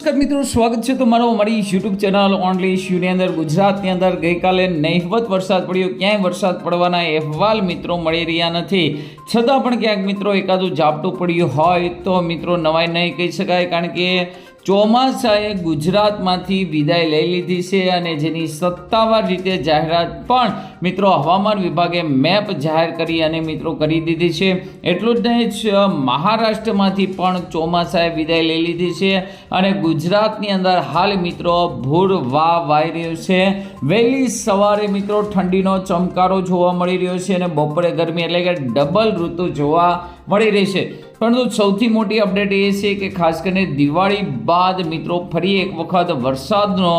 નમસ્કાર મિત્રો, સ્વાગત છે તમારો અમારી યુટ્યુબ ચેનલ ઓનલી ઇશ્યુની અંદર. ગુજરાતની અંદર ગઈકાલે નહિવત વરસાદ પડ્યો. ક્યાંય વરસાદ પડવાના અહેવાલ મિત્રો મળી રહ્યા નથી. છતાં પણ ક્યાંક મિત્રો એકાદું ઝાપટું પડ્યું હોય તો મિત્રો નવાઈ નહીં કહી શકાય, કારણ કે ચોમાસાએ ગુજરાતમાંથી વિદાય લઈ લીધી છે અને જેની સત્તાવાર રીતે જાહેરાત પણ મિત્રો હવામાન વિભાગે મેપ જાહેર કરી અને મિત્રો કરી દીધી છે. એટલું જ નહીં મહારાષ્ટ્રમાંથી પણ ચોમાસાએ વિદાય લઈ લીધી છે અને ગુજરાતની અંદર હાલ મિત્રો ભૂર વા વાઈ રહ્યું છે. વહેલી સવારે મિત્રો ઠંડીનો ચમકારો જોવા મળી રહ્યો છે અને બપોરે ગરમી એટલે કે ડબલ ઋતુ જોવા મળી રહી છે. પરંતુ સૌથી મોટી અપડેટ એ છે કે ખાસ કરીને દિવાળી બાદ મિત્રો ફરી એક વખત વરસાદનો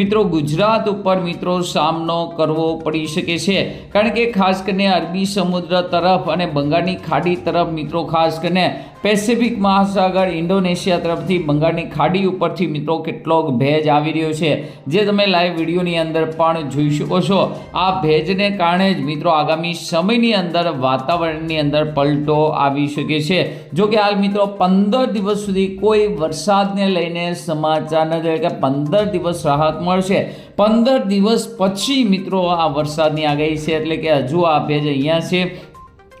મિત્રો ગુજરાત ઉપર મિત્રો સામનો કરવો પડી શકે છે. કારણ કે ખાસ કરીને અરબી સમુદ્ર તરફ અને બંગાળની ખાડી તરફ મિત્રો ખાસ કરીને પેસિફિક મહાસાગર ઇન્ડોનેશિયા તરફથી બંગાળની ખાડી ઉપરથી મિત્રો કેટલોક ભેજ આવી રહ્યો છે, જે તમે લાઈવ વિડીયોની અંદર પણ જોઈ શકો છો. આ ભેજને કારણે જ મિત્રો આગામી સમયની અંદર વાતાવરણની અંદર પલટો આવી શકે છે. જો કે હાલ મિત્રો પંદર દિવસ સુધી કોઈ વરસાદને લઈને સમાચાર નથી કે પંદર દિવસ રાહત મળશે. પંદર દિવસ પછી મિત્રો આ વરસાદની આગાહી છે, એટલે કે હજુ આ ભેજ અહીંયા છે.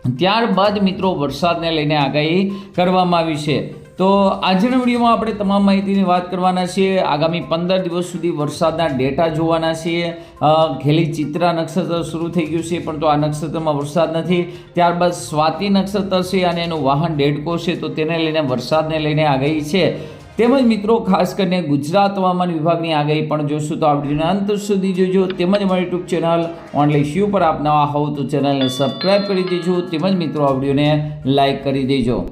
ત્યારબાદ મિત્રો વરસાદને લઈને આગાહી કરવામાં આવી છે. તો આજના વિડીયોમાં આપણે તમામ માહિતીની વાત કરવાના છીએ. આગામી પંદર દિવસ સુધી વરસાદના ડેટા જોવાના છીએ. ખેલી ચિત્રા નક્ષત્ર શરૂ થઈ ગયું છે, પણ તો આ નક્ષત્રમાં વરસાદ નથી. ત્યારબાદ સ્વાતિ નક્ષત્ર છે અને એનું વાહન ડેડકો છે, તો તેને લઈને વરસાદને લઈને આગાહી છે. તેમજ મિત્રો, ખાસ કરીને ગુજરાત હવામાન વિભાગની આગાહી પણ જોશું તો આ અંત સુધી જોજો. તેમજ મારી યુટ્યુબ ચેનલ ઓનલી શ્યુ પર આપ નવા હોવ તો ચેનલને સબસ્ક્રાઈબ કરી દેજો. તેમજ મિત્રો, આ લાઈક કરી દેજો.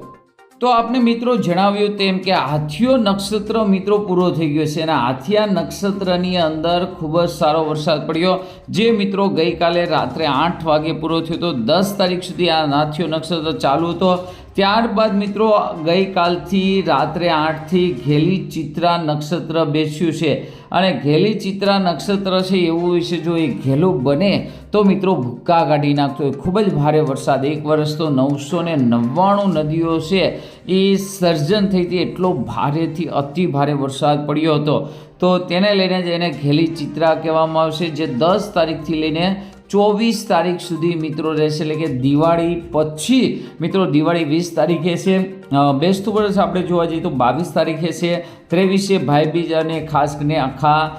તો આપને મિત્રો જણાવ્યું તેમ કે હાથીઓ નક્ષત્ર મિત્રો પૂરો થઈ ગયો છે અને હાથિયા નક્ષત્રની અંદર ખૂબ જ સારો વરસાદ પડ્યો. જે મિત્રો ગઈકાલે રાત્રે આઠ વાગે પૂરો થયો તો દસ તારીખ સુધી આ હાથીઓ નક્ષત્ર ચાલુ હતો. ત્યારબાદ મિત્રો, ગઈકાલથી રાત્રે આઠથી ઘેલી ચિત્રા નક્ષત્ર બેસ્યું છે. અને ઘેલી ચિત્રા નક્ષત્ર છે એવું વિશે જો એ ઘેલું બને, તો મિત્રો ભૂક્કા કાઢી નાખતો. હોય ખૂબ જ ભારે વરસાદ. એક વર્ષ તો નવસો ને નવ્વાણું નદીઓ છે. એ સર્જન થઈ હતી. એટલો ભારેથી અતિ ભારે વરસાદ પડ્યો હતો. તો તેને લઈને જ એને ઘેલી ચિત્રા કહેવામાં આવશે, જે દસ તારીખથી લઈને ચોવીસ તારીખ સુધી મિત્રો રહેશે એટલે કે દિવાળી પછી મિત્રો દિવાળી વીસ તારીખે છે. અ, બેસતું વર્ષ આપણે જોવા જઈએ તો બાવીસ તારીખે છે ત્રેવીસે ભાઈબીજ અને ખાસ કરીને આખા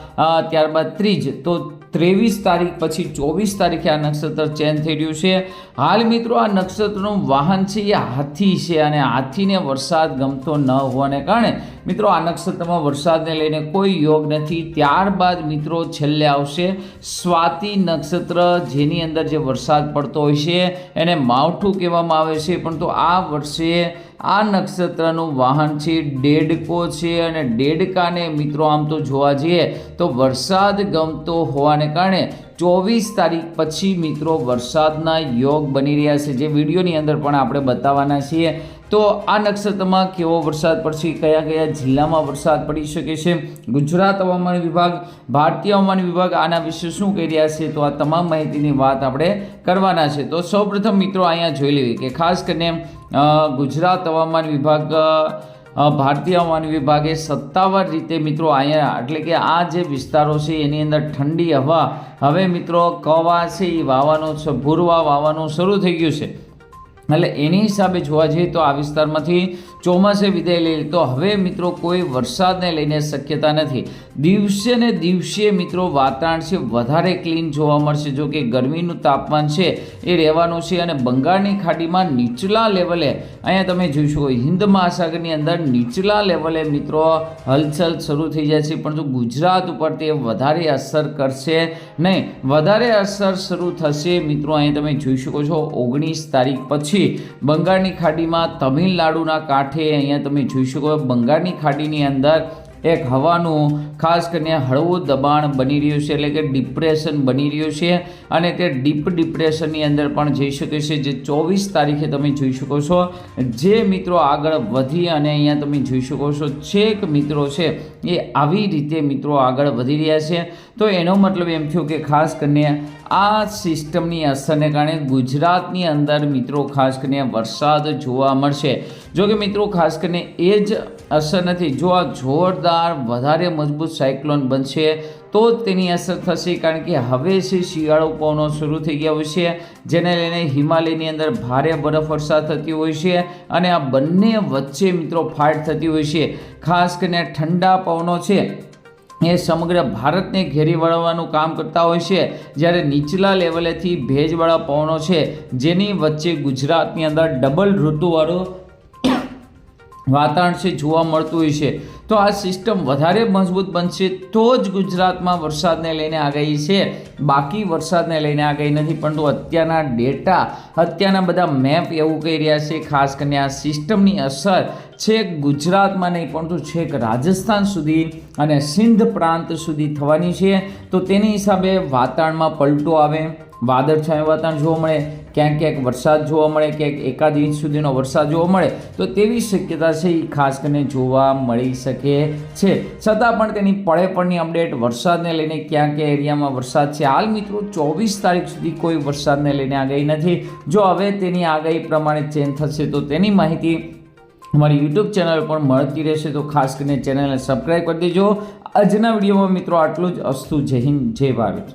ત્યારબાદ ત્રીજ. તો ત્રેવીસ તારીખ પછી ચોવીસ તારીખે આ નક્ષત્ર ચેન્જ થઈ રહ્યું છે. હાલ મિત્રો આ નક્ષત્રનું વાહન છે એ હાથી છે અને હાથીને વરસાદ ગમતો ન હોવાને કારણે મિત્રો આ નક્ષત્રમાં વરસાદને લઈને કોઈ યોગ નથી. ત્યારબાદ મિત્રો છેલ્લે આવશે સ્વાતિ નક્ષત્ર જેની અંદર જે વરસાદ પડતો હોય છે એને માવઠું કહેવામાં આવે છે. પણ તો આ વર્ષે આ નક્ષત્રનું વાહન છે, ડેડકો છે અને ડેડકાને મિત્રો આમ તો જોવા જઈએ તો વરસાદ ગમતો હોવાને કારણે ચોવીસ તારીખ પછી મિત્રો વરસાદના યોગ બની રહ્યા છે. જે વિડીયોની અંદર પણ આપણે બતાવવાના છીએ તો આ નક્ષત્રમાં કેવો વરસાદ પડશે? કયા કયા જિલ્લામાં વરસાદ પડી શકે છે? ગુજરાત હવામાન વિભાગ, ભારતીય હવામાન વિભાગ આના વિશે શું કહી રહ્યા છે? તો આ તમામ માહિતીની વાત આપણે કરવાના છે. તો સૌપ્રથમ મિત્રો અહીંયા જોઈ લેવી કે ખાસ કરીને ગુજરાત હવામાન વિભાગ ભારતીય હવામાન વિભાગે સત્તાવાર રીતે મિત્રો અહીંયા, એટલે કે આ જે વિસ્તારો છે એની અંદર ઠંડી હવા, હવે મિત્રો કવા છે એ વાવાનું છે ભૂરવા વાવાનું શરૂ થઈ ગયું છે. એટલે એની હિસાબે જોવા જઈએ તો આ વિસ્તારમાંથી ચોમાસે વિદાય લઈ તો હવે મિત્રો કોઈ વરસાદને લઈને શક્યતા નથી. દિવસે ને દિવસે મિત્રો વાતાવરણ છે વધારે ક્લીન જોવા મળશે. જો કે ગરમીનું તાપમાન છે એ રહેવાનું છે અને બંગાળની ખાડીમાં નીચલા લેવલે અહીંયા તમે જોઈ શકો હિન્દ મહાસાગરની અંદર નીચલા લેવલે મિત્રો હલચલ શરૂ થઈ જાય છે. પરંતુ ગુજરાત ઉપર તે વધારે અસર કરશે નહીં. વધારે અસર શરૂ થશે મિત્રો અહીંયા તમે જોઈ શકો છો. ઓગણીસ તારીખ પછી બંગાળની ખાડીમાં તમિલનાડુના કાંઠે અહીંયા તમે જોઈ શકો બંગાળની ખાડીની અંદર એક હવાનું, ખાસ કરીને હળવું દબાણ બની રહ્યું છે, એટલે કે ડિપ્રેશન બની રહ્યું છે. અને તે ડીપ ડિપ્રેશનની અંદર પણ જઈ શકે છે, જે ચોવીસ તારીખે તમે જોઈ શકો છો. જે મિત્રો આગળ વધી અને અહીંયા તમે જોઈ શકો છો, છેક મિત્રો છે, એ આવી રીતે મિત્રો આગળ વધી રહ્યા છે. તો એનો મતલબ એમ થયો કે ખાસ કરીને આ સિસ્ટમની અસરને કારણે ગુજરાતની અંદર મિત્રો ખાસ કરીને વરસાદ જોવા મળશે. જો કે મિત્રો, ખાસ કરીને એ જ અસર નથી. જો આ જોરદાર, વધારે મજબૂત સાયક્લોન બનશે, તો જ તેની અસર થશે, કારણ કે હવે છે શિયાળો પવનો શરૂ થઈ ગયા હોય છે, જેને લઈને હિમાલયની અંદર ભારે બરફ વર્ષા થતી હોય છે અને આ બંને વચ્ચે મિત્રો ફાટ થતી હોય છે. ખાસ કરીને ઠંડા પવનો છે એ સમગ્ર ભારતને ઘેરી વળવાનું કામ કરતા હોય છે, જ્યારે નીચલા લેવલેથી ભેજવાળા પવનો છે, જેની વચ્ચે ગુજરાતની અંદર ડબલ ઋતુવાળું વાતાવરણ છે, જોવા મળતું હોય છે. તો આ સિસ્ટમ વધારે મજબૂત બનશે તો જ ગુજરાતમાં વરસાદને લઈને આગાહી છે. બાકી વરસાદને લઈને આગાહી નથી, પરંતુ અત્યારના ડેટા અત્યારના બધા મેપ એવું કહી રહ્યા છે, ખાસ કરીને આ સિસ્ટમની અસર છેક ગુજરાતમાં નહીં, પરંતુ છેક રાજસ્થાન સુધી અને સિંધ પ્રાંત સુધી થવાની છે. તો તેની હિસાબે વાતાવરણમાં પલટો આવે વાદળછાયું વાતાવરણ જોવા મળે, ક્યાંક ક્યાંક વરસાદ જોવા મળે, ક્યાંક એકાદ ઇંચ સુધીનો વરસાદ જોવા મળે, તો તેવી શક્યતા છે એ ખાસ કરીને જોવા મળી શકે છે. છતાં પણ તેની પળે પળની અપડેટ વરસાદને લઈને ક્યાં ક્યાં એરિયામાં વરસાદ છે, હાલ મિત્રો ચોવીસ તારીખ સુધી કોઈ વરસાદને લઈને આગાહી નથી. જો હવે તેની આગાહી પ્રમાણે ચેન્જ થશે તો તેની માહિતી અમારી યુટ્યુબ ચેનલ પર મળતી રહેશે, તો ખાસ કરીને ચેનલને સબસ્ક્રાઈબ કરી દેજો. આજના વિડીયોમાં મિત્રો આટલું જ. અસ્તુ જય હિન્દ, જય ભારત.